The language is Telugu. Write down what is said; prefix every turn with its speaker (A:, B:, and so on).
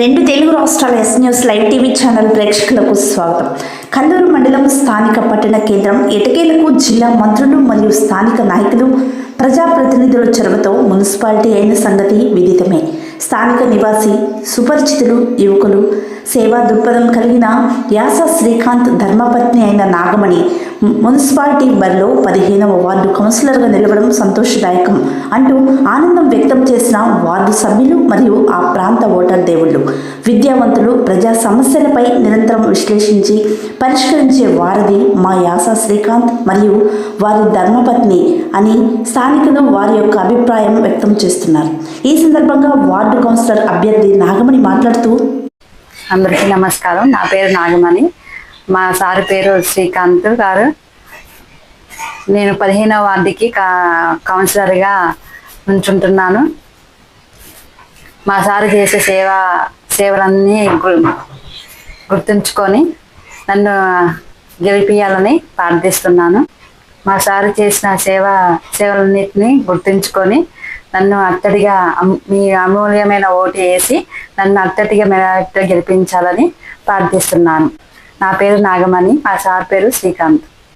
A: రెండు తెలుగు రాష్ట్రాల S news live TV channel ప్రేక్షకులకు స్వాగతం. కల్లూరు మండలం స్థానిక పట్టణ కేంద్రం ఎటకేలకు జిల్లా మంత్రులు మరియు స్థానిక నాయకులు ప్రజాప్రతినిధుల చొరవతో మున్సిపాలిటీ అయిన సంగతి విదితమే. స్థానిక నివాసి సుపరిచితులు యువకులు సేవా దృక్పథం కలిగిన యాస శ్రీకాంత్ ధర్మపత్ని అయిన నాగమణి మున్సిపాలిటీ బరిలో పదిహేనవ వార్డు కౌన్సిలర్గా నిలవడం సంతోషదాయకం అంటూ ఆనందం వ్యక్తం చేసిన వార్డు సభ్యులు మరియు ఆ ప్రాంత ఓటర్ దేవుళ్ళు. విద్యావంతులు ప్రజా సమస్యలపై నిరంతరం విశ్లేషించి పరిష్కరించే వారధి మా యాస శ్రీకాంత్ మరియు వారి ధర్మపత్ని అని స్థానికులు వారి యొక్క అభిప్రాయం వ్యక్తం చేస్తున్నారు. ఈ సందర్భంగా వార్డు కౌన్సిలర్ అభ్యర్థి నాగమణి మాట్లాడుతూ
B: అందరికీ నమస్కారం. నా పేరు నాగమణి. మా సార్ పేరు శ్రీకాంత్ గారు. నేను పదిహేనవ వార్డుకి కా కౌన్సిలర్గా ఉంచుంటున్నాను మా సార్ చేసే సేవ సేవలన్నీ గు- గుర్తుంచుకొని నన్ను గెలిపించాలని ప్రార్థిస్తున్నాను. మా సార్ చేసిన సేవ సేవలన్నింటినీ గుర్తుంచుకొని నన్ను అత్తడిగా మీ అమూల్యమైన ఓటు వేసి నన్ను అత్తడిగా మెజారిటీతో గెలిపించాలని ప్రార్థిస్తున్నాను. నా పేరు నాగమణి మా సార్ పేరు శ్రీకాంత్.